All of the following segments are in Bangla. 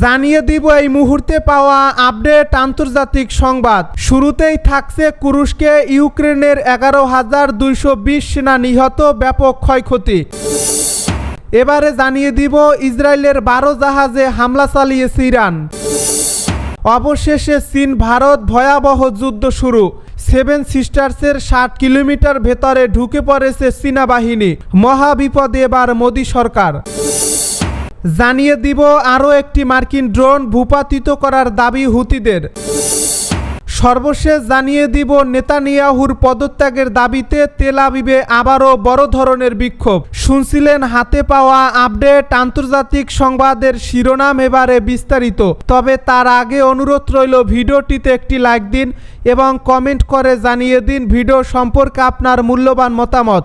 জানিয়ে দিব এই মুহূর্তে পাওয়া আপডেট আন্তর্জাতিক সংবাদ। শুরুতেই থাকছে কুরুশকে ইউক্রেনের এগারো হাজার দুইশো বিশ সেনা নিহত, ব্যাপক ক্ষয়ক্ষতি। এবারে জানিয়ে দিব ইসরায়েলের বারো জাহাজে হামলা চালিয়েছে ইরান। অবশেষে চীন, ভারত ভয়াবহ যুদ্ধ শুরু। সেভেন সিস্টার্সের ষাট কিলোমিটার ভেতরে ঢুকে পড়েছে চীনা বাহিনী মহাবিপদে এবার মোদী সরকার। জানিয়ে দিব আরও একটি মার্কিন ড্রোন ভূপাতিত করার দাবি হুতিদের। সর্বশেষ জানিয়ে দিব নেতানিয়াহুর পদত্যাগের দাবিতে তেল আবিবে আবারও বড় ধরনের বিক্ষোভ। শুনছিলেন হাতে পাওয়া আপডেট আন্তর্জাতিক সংবাদের শিরোনাম এবারে বিস্তারিত। তবে তার আগে অনুরোধ রইল ভিডিওটিতে একটি লাইক দিন এবং কমেন্ট করে জানিয়ে দিন ভিডিও সম্পর্কে আপনার মূল্যবান মতামত।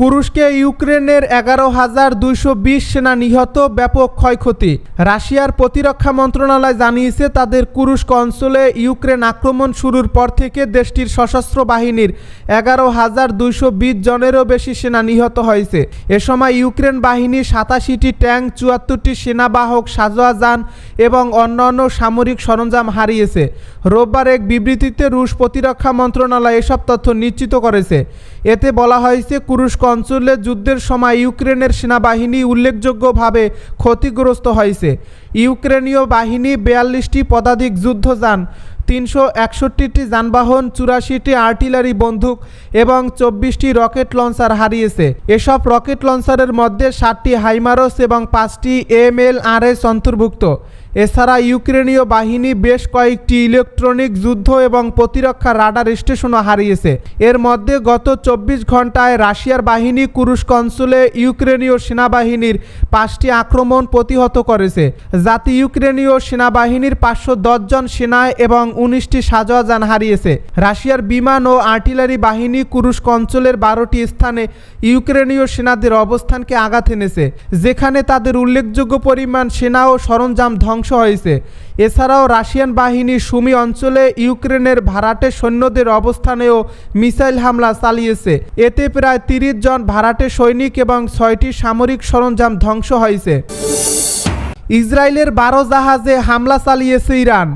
কুরুশকে ইউক্রেনের এগারো হাজার দুইশো বিশ সেনা নিহত, ব্যাপক ক্ষয়ক্ষতি। রাশিয়ার প্রতিরক্ষা মন্ত্রণালয় জানিয়েছে, তাদের কুরুস্ক অঞ্চলে ইউক্রেন আক্রমণ শুরুর পর থেকে দেশটির সশস্ত্র বাহিনীর এগারো হাজার দুইশো বিশ জনেরও বেশি সেনা নিহত হয়েছে। এ সময় ইউক্রেন বাহিনী সাতাশিটি ট্যাঙ্ক, চুয়াত্তরটি সেনাবাহক সাজোয়া যান এবং অন্যান্য সামরিক সরঞ্জাম হারিয়েছে। রোববার এক বিবৃতিতে রুশ প্রতিরক্ষা মন্ত্রণালয় এসব তথ্য নিশ্চিত করেছে। এতে বলা হয়েছে কুরুস্ক অঞ্চলে যুদ্ধের সময় ইউক্রেনের সেনাবাহিনী উল্লেখযোগ্যভাবে ক্ষতিগ্রস্ত হয়েছে। ইউক্রেনীয় বাহিনী বিয়াল্লিশটি পদাতিক যুদ্ধযান তিনশো একষট্টিটি যানবাহন, চুরাশিটি আর্টিলারি বন্দুক এবং চব্বিশটি রকেট লঞ্চার হারিয়েছে। এসব রকেট লঞ্চারের মধ্যে ষাটটি হাইমারস এবং পাঁচটি এম এল আর এস অন্তর্ভুক্ত। এছাড়া ইউক্রেনীয় বাহিনী বেশ কয়েকটি ইলেকট্রনিক যুদ্ধ এবং প্রতিরক্ষা রাডার স্টেশনও হারিয়েছে। এর মধ্যে গত চব্বিশ ঘন্টায় রাশিয়ার বাহিনী কুরুস্ক অঞ্চলে ইউক্রেনীয় সেনাবাহিনীর পাঁচটি আক্রমণ প্রতিহত করেছে। যাতে ইউক্রেনীয় সেনাবাহিনীর পাঁচশো জন সেনা এবং উনিশটি সাজোয়া হারিয়েছে। রাশিয়ার বিমান ও আর্টিলারি বাহিনী কুরুস্ক অঞ্চলের বারোটি স্থানে ইউক্রেনীয় সেনাদের অবস্থানকে আঘাত এনেছে, যেখানে তাদের উল্লেখযোগ্য পরিমাণ সেনা ও সরঞ্জাম ধ্বংস হয়েছে। এছাড়াও রাশিয়ান বাহিনী সুমি অঞ্চলে ইউক্রেনের ভাড়াটে সৈন্যদের অবস্থানেও মিসাইল হামলা চালিয়েছে। এতে প্রায় তিরিশ জন ভাড়াটে সৈনিক এবং ছয়টি সামরিক সরঞ্জাম ধ্বংস হয়েছে। ইসরায়েলের বারো জাহাজে হামলা চালিয়েছে ইরান।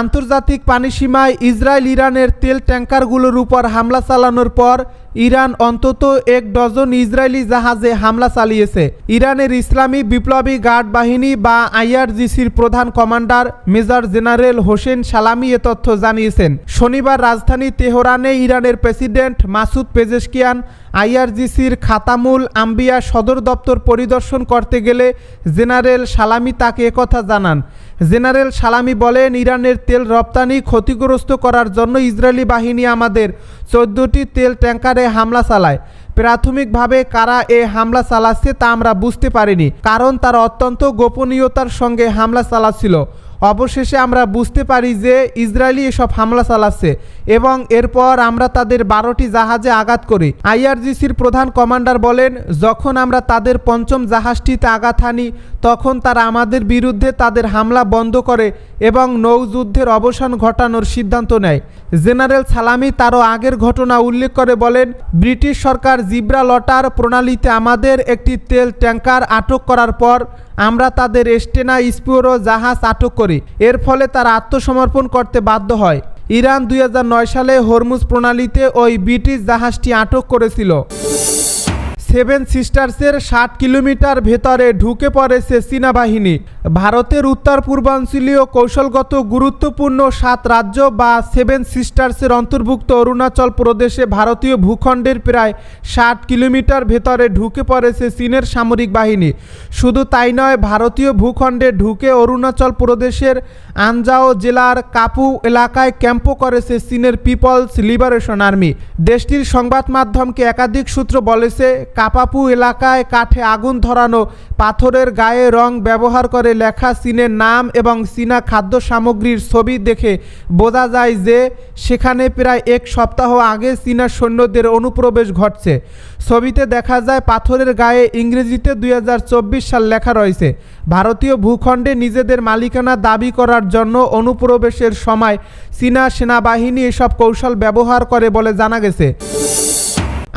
আন্তর্জাতিক পানিসীমায় ইসরায়েল ইরানের তেল ট্যাঙ্কারগুলোর উপর হামলা চালানোর পর ইরান অন্তত এক ডজন ইসরায়েলি জাহাজে হামলা চালিয়েছে। ইরানের ইসলামী বিপ্লবী গার্ড বাহিনী বা আইআরজিসির প্রধান কমান্ডার মেজর জেনারেল হোসেন সালামি এ তথ্য জানিয়েছেন। শনিবার রাজধানী তেহরানে ইরানের প্রেসিডেন্ট মাসুদ পেজেশকিয়ান আইআরজিসির খাতামুল আম্বিয়া সদর দপ্তর পরিদর্শন করতে গেলে জেনারেল সালামি তাকে একথা জানান। জেনারেল সালামি বলেন, ইরানের তেল রপ্তানি ক্ষতিগ্রস্ত করার জন্য ইসরায়েলি বাহিনী আমাদের চোদ্দোটি তেল ট্যাঙ্কারে হামলা চালায়। প্রাথমিকভাবে কারা এ হামলা চালাচ্ছে তা আমরা বুঝতে পারিনি, কারণ তারা অত্যন্ত গোপনীয়তার সঙ্গে হামলা চালাচ্ছিল। অবশেষে আমরা বুঝতে পারি যে ইসরায়েলি এসব হামলা চালাচ্ছে এবং এরপর আমরা তাদের বারোটি জাহাজে আঘাত করি। আইআরজিসির প্রধান কমান্ডার বলেন, যখন আমরা তাদের পঞ্চম জাহাজটিতে আঘাত হানি, তখন তারা আমাদের বিরুদ্ধে তাদের হামলা বন্ধ করে এবং নৌযুদ্ধের অবসান ঘটানোর সিদ্ধান্ত নেয়। জেনারেল সালামি তারও আগের ঘটনা উল্লেখ করে বলেন, ব্রিটিশ সরকার জিব্রা লটার প্রণালীতে আমাদের একটি তেল ট্যাঙ্কার আটক করার পর আমরা তাদের এস্টেনা স্পিওরো জাহাজ আটক করি। এর ফলে তারা আত্মসমর্পণ করতে বাধ্য হয়। ইরান দুই হাজার নয় সালে হরমুজ প্রণালীতে ওই ব্রিটিশ জাহাজটি আটক করেছিল। সেভেন সিস্টার্সের ষাট কিলোমিটার ভেতরে ঢুকে পড়েছে চীনা বাহিনী ভারতের উত্তর পূর্বাঞ্চলীয় কৌশলগত গুরুত্বপূর্ণ সাত রাজ্য বা সেভেন সিস্টার্সের অন্তর্ভুক্ত অরুণাচল প্রদেশে ভারতীয় ভূখণ্ডের প্রায় ষাট কিলোমিটার ভেতরে ঢুকে পড়েছে চীনের সামরিক বাহিনী। শুধু তাই নয়, ভারতীয় ভূখণ্ডে ঢুকে অরুণাচল প্রদেশের আনজাও জেলার কাপু এলাকায় ক্যাম্পও করেছে চীনের পিপলস লিবারেশন আর্মি। দেশটির সংবাদ মাধ্যমকে একাধিক সূত্র বলেছে কাপাপু এলাকায় কাঠে আগুন ধরানো, পাথরের গায়ে রং ব্যবহার করে লেখা চীনের নাম এবং চীনা খাদ্য সামগ্রীর ছবি দেখে বোঝা যায় যে সেখানে প্রায় এক সপ্তাহ আগে চীনা সৈন্যদের অনুপ্রবেশ ঘটছে। ছবিতে দেখা যায় পাথরের গায়ে ইংরেজিতে দুই হাজার চব্বিশ সাল লেখা রয়েছে, ভারতীয় ভূখণ্ডে নিজেদের মালিকানা দাবি করার জন্য অনুপ্রবেশের সময় চীনা সেনাবাহিনী এসব কৌশল ব্যবহার করে বলে জানা গেছে।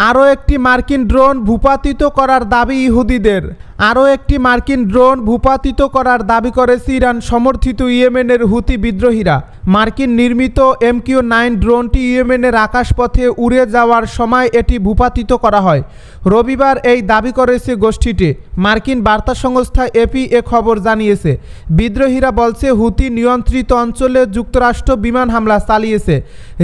আরও একটি মার্কিন ড্রোন ভূপাতিত করার দাবি ইহুদিদের। আরও একটি মার্কিন ড্রোন ভূপাতিত করার দাবি করেছে ইরান সমর্থিত ইয়েমেনের হুতি বিদ্রোহীরা। মার্কিন নির্মিত এমকিউ নাইন ড্রোনটি ইয়েমেনের আকাশপথে উড়ে যাওয়ার সময় এটি ভূপাতিত করা হয়। রবিবার এই দাবি করেছে গোষ্ঠীটি। মার্কিন বার্তা সংস্থা এপি এ খবর জানিয়েছে। বিদ্রোহীরা বলছে, হুতি নিয়ন্ত্রিত অঞ্চলে যুক্তরাষ্ট্র বিমান হামলা চালিয়েছে।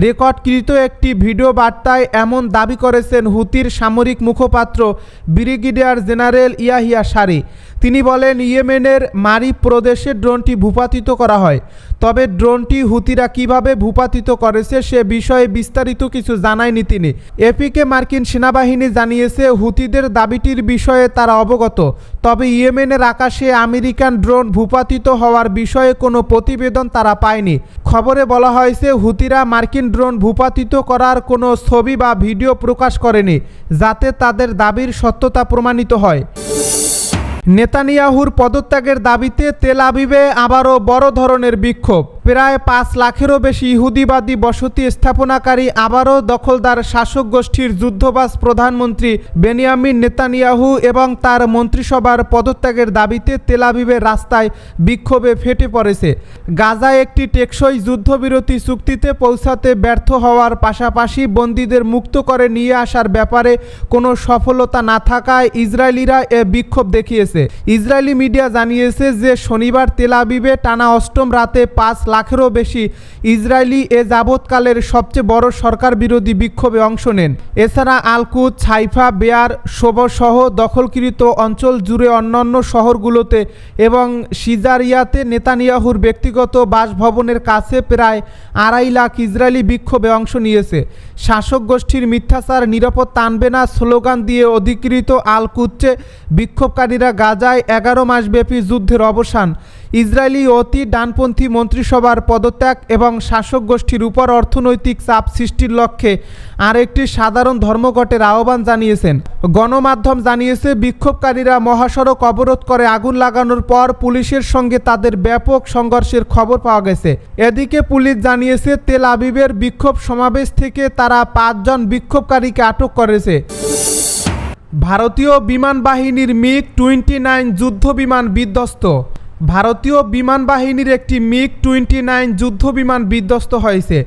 রেকর্ডকৃত একটি ভিডিও বার্তায় এমন দাবি করেছেন হুতির সামরিক মুখপাত্র ব্রিগেডিয়ার জেনারেল ইয়াহিয়া সারি। তিনি বলেন, ইয়েমেনের মারি প্রদেশে ড্রোনটি ভূপাতিত করা হয়। তবে ড্রোনটি হুতিরা কীভাবে ভূপাতিত করেছে সে বিষয়ে বিস্তারিত কিছু জানায়নি তিনি। এপিকে মার্কিন সেনাবাহিনী জানিয়েছে, হুতিদের দাবিটির বিষয়ে তারা অবগত। তবে ইয়েমেনের আকাশে আমেরিকান ড্রোন ভূপাতিত হওয়ার বিষয়ে কোনো প্রতিবেদন তারা পায়নি। খবরে বলা হয়েছে, হুতিরা মার্কিন ড্রোন ভূপাতিত করার কোনো ছবি বা ভিডিও প্রকাশ করেনি, যাতে তাদের দাবির সত্যতা প্রমাণিত হয়। নেতানিয়াহুর পদত্যাগের দাবিতে তেল আবিবে আবারও বড় ধরনের বিক্ষোভ। প্রায় পাঁচ লাখেরও বেশি ইহুদিবাদী বসতি স্থাপনাকারী আবারও দখলদার শাসক গোষ্ঠীর যুদ্ধবাজ প্রধানমন্ত্রী বেনিয়ামিন নেতানিয়াহু এবং তার মন্ত্রিসভার পদত্যাগের দাবিতে তেল আবিবের রাস্তায় বিক্ষোভে ফেটে পড়েছে। গাজায় একটি টেকসই যুদ্ধবিরতি চুক্তিতে পৌঁছাতে ব্যর্থ হওয়ার পাশাপাশি বন্দীদের মুক্ত করে নিয়ে আসার ব্যাপারে কোনো সফলতা না থাকায় ইসরায়েলিরা এ বিক্ষোভ দেখিয়েছে। ইসরায়েলি মিডিয়া জানিয়েছে যে শনিবার তেলাবিবে টানা অষ্টম রাতে পাঁচ লাখেরও বেশি ইসরায়েলি এ যাবৎকালের সবচেয়ে বড় সরকার বিরোধী বিক্ষোভে অংশ নেন। এছাড়া আলকুদ, ছাইফা, বেয়ার সহ দখলকৃত অঞ্চল জুড়ে অন্যান্য শহরগুলোতে এবং সিজারিয়াতে নেতানিয়াহুর ব্যক্তিগত বাসভবনের কাছে প্রায় আড়াই লাখ ইসরায়েলি বিক্ষোভে অংশ নিয়েছে। শাসক গোষ্ঠীর মিথ্যাচার, নিরাপদ টানবে না স্লোগান দিয়ে অধিকৃত আলকুচ্চে বিক্ষোভকারীরা গাজায় এগারো মাসব্যাপী যুদ্ধের অবসান। ইসরায়েলি অতি ডানপন্থী মন্ত্রিসভার পদত্যাগ এবং শাসক গোষ্ঠীর উপর অর্থনৈতিক চাপ সৃষ্টির লক্ষ্যে আরেকটি সাধারণ ধর্মঘটের আহ্বান জানিয়েছেন। গণমাধ্যম জানিয়েছে, বিক্ষোভকারীরা মহাসড়ক অবরোধ করে আগুন লাগানোর পর পুলিশের সঙ্গে তাদের ব্যাপক সংঘর্ষের খবর পাওয়া গেছে। এদিকে পুলিশ জানিয়েছে, তেল আবিবের বিক্ষোভ সমাবেশ থেকে তারা পাঁচজন বিক্ষোভকারীকে আটক করেছে। ভারতীয় বিমান বাহিনীর মিগ টোয়েন্টি নাইন যুদ্ধ বিমান বিধ্বস্ত। ভারতীয় বিমান বাহিনীর একটি মিগ টোয়েন্টি নাইন যুদ্ধ বিমান বিধ্বস্ত হয়েছে।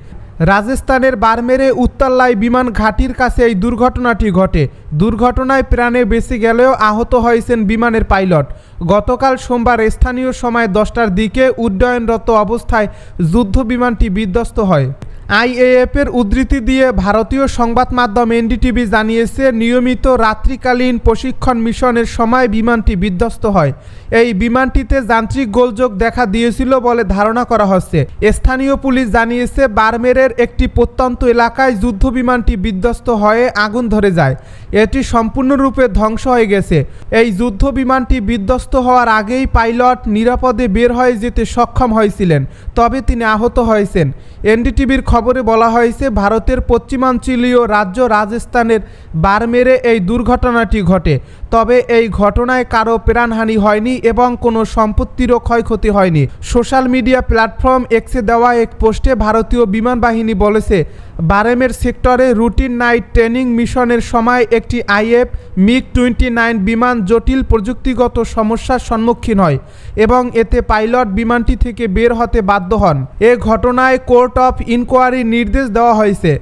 রাজস্থানের বারমেরে উত্তাল্লাই বিমান ঘাঁটির কাছে এই দুর্ঘটনাটি ঘটে। দুর্ঘটনায় প্রাণে বেঁচে গেলেও আহত হয়েছেন বিমানের পাইলট। গতকাল সোমবার স্থানীয় সময় দশটার দিকে উড্ডয়নরত অবস্থায় যুদ্ধ বিমানটি বিধ্বস্ত হয়। আইএএফের উদ্ধৃতি দিয়ে ভারতীয় সংবাদ মাধ্যম এনডিটিভি জানিয়েছে, নিয়মিত রাত্রিকালীন প্রশিক্ষণ মিশনের সময় বিমানটি বিধ্বস্ত হয়। এই বিমানটিতে যান্ত্রিক গোলযোগ দেখা দিয়েছিল বলে ধারণা করা হচ্ছে। স্থানীয় পুলিশ জানিয়েছে, বারমেরের একটি প্রত্যন্ত এলাকায় যুদ্ধ বিমানটি বিধ্বস্ত হয়ে আগুন ধরে যায়। এটি সম্পূর্ণরূপে ধ্বংস হয়ে গেছে। এই যুদ্ধ বিমানটি বিধ্বস্ত হওয়ার আগেই পাইলট নিরাপদে বের হয়ে যেতে সক্ষম হয়েছিলেন, তবে তিনি আহত হয়েছেন। এনডিটিভির খবরে বলা হয়েছে ভারতের পশ্চিমাঞ্চলীয় রাজ্য রাজস্থানের বারমেরে এই দুর্ঘটনাটি ঘটে। তবে এই ঘটনায় কারও প্রাণহানি হয়নি এবং কোনো সম্পত্তিরও ক্ষয়ক্ষতি হয়নি। সোশ্যাল মিডিয়া প্ল্যাটফর্ম এক্সে দেওয়া এক পোস্টে ভারতীয় বিমান বাহিনী বলেছে, বারেমের সেক্টরে রুটিন নাইট ট্রেনিং মিশনের সময় একটি আইএফ মিগ টোয়েন্টি নাইন বিমান জটিল প্রযুক্তিগত সমস্যার সম্মুখীন হয় এবং এতে পাইলট বিমানটি থেকে বের হতে বাধ্য হন। এ ঘটনায় কোর্ট অফ ইনকোয়ারি নির্দেশ দেওয়া হয়েছে।